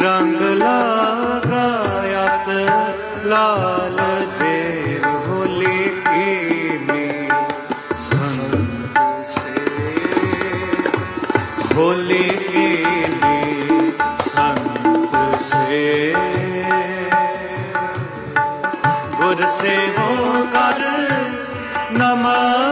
ਰੰਗ ਲਾਗਾਇਤ ਲਾਲ ਦੇਵ ਹੋਲੀ ਕੀ ਮੇ ਸੰਤ ਸੇ ਹੋਲੀ ਕੀ ਮੇ ਸੰਤ ਸੇ ਗੁਰ ਸੇਵੋ ਕਰ ਨਮਾ